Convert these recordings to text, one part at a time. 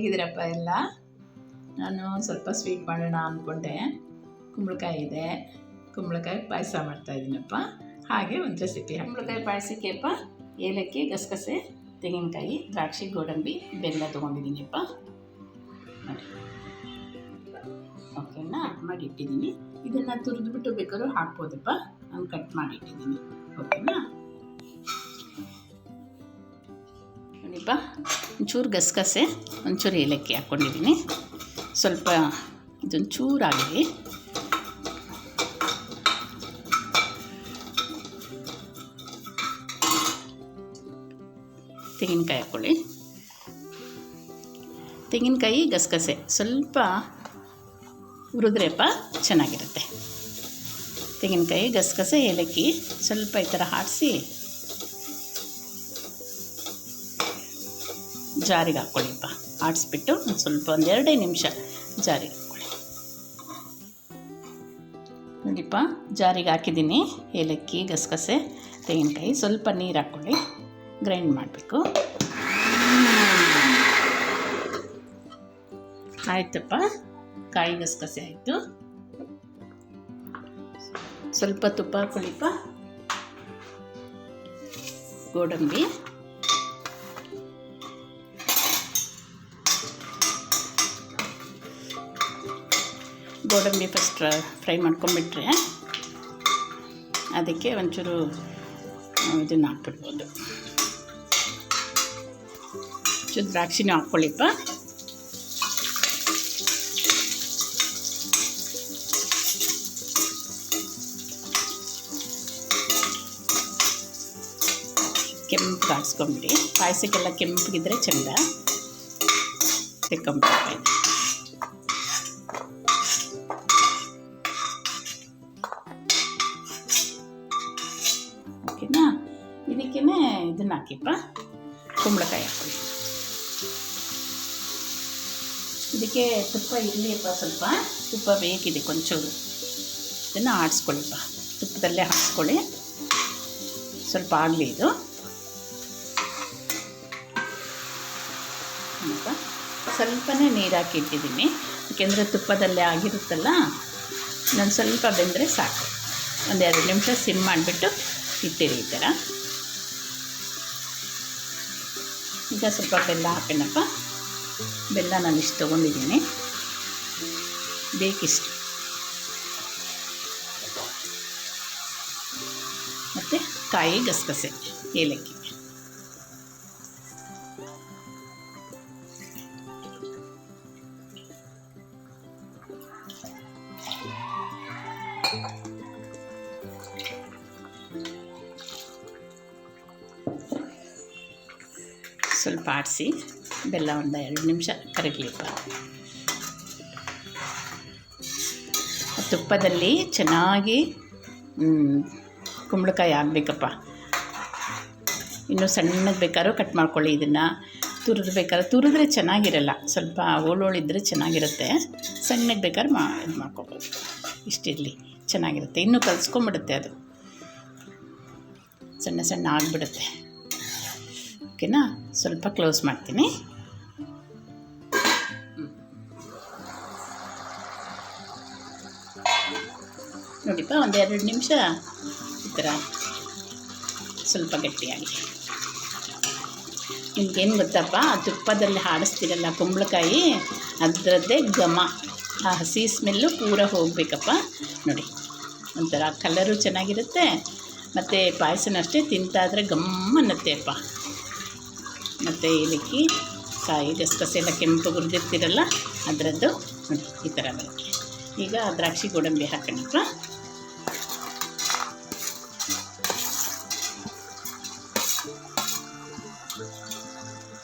ಹೇಗಿದ್ದೀರಪ್ಪ ಎಲ್ಲ? ನಾನು ಸ್ವಲ್ಪ ಸ್ವೀಟ್ ಮಾಡೋಣ ಅಂದ್ಕೊಂಡೆ. ಕುಂಬಳಕಾಯಿ ಇದೆ. ಕುಂಬಳಕಾಯಿ ಪಾಯಸ ಮಾಡ್ತಾಯಿದ್ದೀನಪ್ಪ ಹಾಗೆ ಒಂದು ರೆಸಿಪಿ ಕುಂಬಳಕಾಯಿ ಪಾಯಸಕ್ಕೆಪ್ಪ ಏಲಕ್ಕಿ, ಗಸಗಸೆ, ತೆಂಗಿನಕಾಯಿ, ದ್ರಾಕ್ಷಿ, ಗೋಡಂಬಿ, ಬೆಲ್ಲ ತೊಗೊಂಡಿದ್ದೀನಿಪ್ಪ. ನೋಡಿ. ಓಕೆನಾ ಕಟ್ ಮಾಡಿ ಇಟ್ಟಿದ್ದೀನಿ ಇದನ್ನು ತುರಿದ್ಬಿಟ್ಟು ಬೇಕಾದ್ರೂ ಹಾಕ್ಬೋದಪ್ಪ. ನಾನು ಕಟ್ ಮಾಡಿ ಇಟ್ಟಿದ್ದೀನಿ ಓಕೆನಾ ನೋಡಿಪ್ಪ ಒಂಚೂರು ಗಸಗಸೆ, ಒಂಚೂರು ಏಲಕ್ಕಿ ಹಾಕ್ಕೊಂಡಿದ್ದೀನಿ. ಸ್ವಲ್ಪ ಇದೊಂದು ಆಗಲಿ ತೆಂಗಿನಕಾಯಿ ಹಾಕ್ಕೊಳ್ಳಿ. ತೆಂಗಿನಕಾಯಿ ಗಸಗಸೆ, ಸ್ವಲ್ಪ ಹುರಿದ್ರೆಪ್ಪ ಚೆನ್ನಾಗಿರುತ್ತೆ. ತೆಂಗಿನಕಾಯಿ, ಗಸಗಸೆ, ಏಲಕ್ಕಿ ಸ್ವಲ್ಪ ಈ ಥರ ಆಡಿಸಿ ಜಾರಿಗೆ ಹಾಕ್ಕೊಳ್ಳಿಪ್ಪ ಆಡಿಸ್ಬಿಟ್ಟು ಸ್ವಲ್ಪ ಒಂದೆರಡೇ ನಿಮಿಷ ಜಾರಿಗೆ ಹಾಕ್ಕೊಳ್ಳಿ ನೋಡಿಪ್ಪ, ಜಾರಿಗೆ ಹಾಕಿದ್ದೀನಿ. ಏಲಕ್ಕಿ, ಗಸಗಸೆ, ತೆಂಗಿನಕಾಯಿ, ಸ್ವಲ್ಪ ನೀರು ಹಾಕ್ಕೊಳ್ಳಿ. ಗ್ರೈಂಡ್ ಮಾಡಬೇಕು. ಆಯ್ತಪ್ಪ, ಕಾಯಿ, ಗಸಗಸೆ ಆಯಿತು. ಸ್ವಲ್ಪ ತುಪ್ಪ ಹಾಕೊಳ್ಳಿಪ್ಪ. ಗೋಡಂಬಿ. ಗೋಡಂಬಿ ಫಸ್ಟ್ ಫ್ರೈ ಮಾಡ್ಕೊಂಬಿಟ್ರೆ ಅದಕ್ಕೆ ಒಂಚೂರು ಇದನ್ನು ಹಾಕ್ಬಿಡ್ಬೋದು. ಚೂರು ದ್ರಾಕ್ಷಿನೂ ಹಾಕ್ಕೊಳ್ಳಿಪ್ಪ. ಕೆಂಪು ಕಾಯಿಸ್ಕೊಂಬಿಡಿ ಪಾಯಸಕ್ಕೆಲ್ಲ ಕೆಂಪಗಿದ್ರೆ ಚೆಂದ. ತೆಕ್ಕೊಂಬಿಡ್ತಾ ಇದನ್ನು ಹಾಕಿಪ್ಪ ಕುಂಬಳಕಾಯಿ ಹಾಕೊಳ್ಳಿ ಇದಕ್ಕೆ ತುಪ್ಪ ಇರಲಿಪ್ಪ ಸ್ವಲ್ಪ. ತುಪ್ಪ ಬೇಕಿದೆ ಕೊಂಚೂರು. ಇದನ್ನು ಆಡಿಸ್ಕೊಳ್ಳಿಪ್ಪ ತುಪ್ಪದಲ್ಲೇ ಹಾಕ್ಸ್ಕೊಳ್ಳಿ. ಸ್ವಲ್ಪ ಆಗಲಿ ಇದು. ಸ್ವಲ್ಪನೇ ನೀರು ಹಾಕಿ ಇಟ್ಟಿದ್ದೀನಿ ಯಾಕೆಂದರೆ ತುಪ್ಪದಲ್ಲೇ ಆಗಿರುತ್ತಲ್ಲ, ನಾನು ಸ್ವಲ್ಪ ಬೆಂದರೆ ಸಾಕು. ಒಂದೆರಡು ನಿಮಿಷ ಸಿಮ್ ಮಾಡಿಬಿಟ್ಟು ಇಟ್ಟಿರಿ ಈ ಥರ. ಈಗ ಸ್ವಲ್ಪ ಬೆಲ್ಲ ಹಾಕೋಣಪ್ಪ. ಬೆಲ್ಲ ನಾನು ಇಷ್ಟು ತೊಗೊಂಡಿದ್ದೀನಿ. ಬೇಕಿಷ್ಟು. ಮತ್ತು ಕಾಯಿ ಗಸಗಸೆ ಏಲಕ್ಕಿ. ಸ್ವಲ್ಪ ಆಡಿಸಿ ಬೆಲ್ಲ ಒಂದು ಎರಡು ನಿಮಿಷ ಕರಗಲಿಪ್ಪ. ತುಪ್ಪದಲ್ಲಿ ಚೆನ್ನಾಗಿ ಕುಂಬಳಕಾಯಿ ಆಗಬೇಕಪ್ಪ. ಇನ್ನು ಸಣ್ಣಗೆ ಬೇಕಾದ್ರೂ ಕಟ್ ಮಾಡ್ಕೊಳ್ಳಿ ಇದನ್ನು. ತುರಿದು ಬೇಕಾದ್ರೆ, ತುರಿದ್ರೆ ಚೆನ್ನಾಗಿರಲ್ಲ. ಸ್ವಲ್ಪ ಓಳೋಳಿದ್ರೆ ಚೆನ್ನಾಗಿರುತ್ತೆ. ಸಣ್ಣಗೆ ಬೇಕಾದ್ರೆ ಮಾ, ಇದು ಮಾಡ್ಕೊಬೋದು. ಇಷ್ಟಿರಲಿ, ಚೆನ್ನಾಗಿರುತ್ತೆ. ಇನ್ನೂ ಕಲಿಸ್ಕೊಂಬಿಡುತ್ತೆ ಅದು. ಸಣ್ಣ ಸಣ್ಣ ಆಗಿಬಿಡುತ್ತೆ. ಓಕೆನಾ ಸ್ವಲ್ಪ ಕ್ಲೋಸ್ ಮಾಡ್ತೀನಿ. ನೋಡಿಪ್ಪ ಒಂದೆರಡು ನಿಮಿಷ ಈ ಥರ ಸ್ವಲ್ಪ ಗಟ್ಟಿಯಾಗಿ. ನಿಮ್ಗೇನು ಗೊತ್ತಪ್ಪ ತುಪ್ಪದಲ್ಲಿ ಹಾಡಿಸ್ತೀರಲ್ಲ ಕುಂಬಳಕಾಯಿ, ಅದರದ್ದೇ ಘಮ. ಆ ಹಸಿ ಸ್ಮೆಲ್ಲು ಪೂರ ಹೋಗಬೇಕಪ್ಪ. ನೋಡಿ, ಒಂಥರ ಕಲರು ಚೆನ್ನಾಗಿರುತ್ತೆ. ಮತ್ತು ಪಾಯಸನ ಅಷ್ಟೇ ತಿಂತಾದರೆ ಗಮ್ಮನ್ನತ್ತೆ ಅಪ್ಪ ಮತ್ತು ಏಲಕ್ಕಿ, ಕಾಯಿ, ಗಸಗಸೆ ಎಲ್ಲ ಕೆಂಪು ಹುರಿದಿರ್ತೀರಲ್ಲ ಅದರದ್ದು ಈ ಥರ ಬರುತ್ತೆ. ಈಗ ದ್ರಾಕ್ಷಿ ಗೋಡಂಬಿ ಹಾಕೋಣಪ್ಪ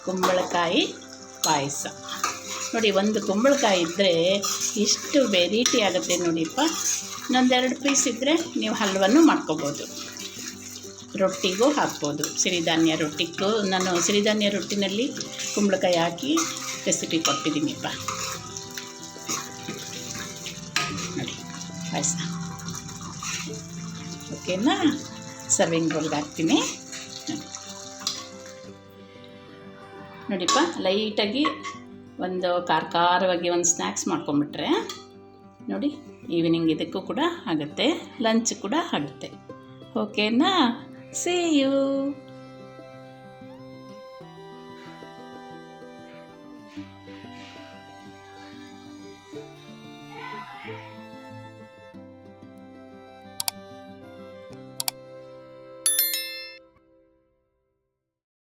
ಕುಂಬಳಕಾಯಿ ಪಾಯಸ. ನೋಡಿ, ಒಂದು ಕುಂಬಳಕಾಯಿ ಇದ್ದರೆ ಇಷ್ಟು ವೆರೈಟಿ ಆಗುತ್ತೆ ನೋಡಿಪ್ಪ. ಇನ್ನೊಂದೆರಡು ಪೀಸ್ ಇದ್ದರೆ ನೀವು ಹಲ್ವನ್ನು ಮಾಡ್ಕೋಬೋದು. ರೊಟ್ಟಿಗೂ ಹಾಕ್ಬೋದು. ಸಿರಿಧಾನ್ಯ ರೊಟ್ಟಿಗೂ ನಾನು ಸಿರಿಧಾನ್ಯ ರೊಟ್ಟಿನಲ್ಲಿ ಕುಂಬಳಕಾಯಿ ಹಾಕಿ ರೆಸಿಪಿ ಕೊಟ್ಟಿದ್ದೀನಿಪ್ಪ ನೋಡಿ, ಪಾಯಸ. ಓಕೆನಾ? ಸರ್ವಿಂಗ್ ಬೌಲ್ಗೆ ಹಾಕ್ತೀನಿ. ನೋಡಿಪ್ಪ ಲೈಟಾಗಿ ಒಂದು ಖಾರ ಖಾರವಾಗಿ ಒಂದು ಸ್ನ್ಯಾಕ್ಸ್ ಮಾಡ್ಕೊಂಬಿಟ್ರೆ, ನೋಡಿ ಈವ್ನಿಂಗ್ ಇದಕ್ಕೂ ಕೂಡ ಆಗುತ್ತೆ ಲಂಚ್ ಕೂಡ ಆಗುತ್ತೆ. ಓಕೆನಾ? See you!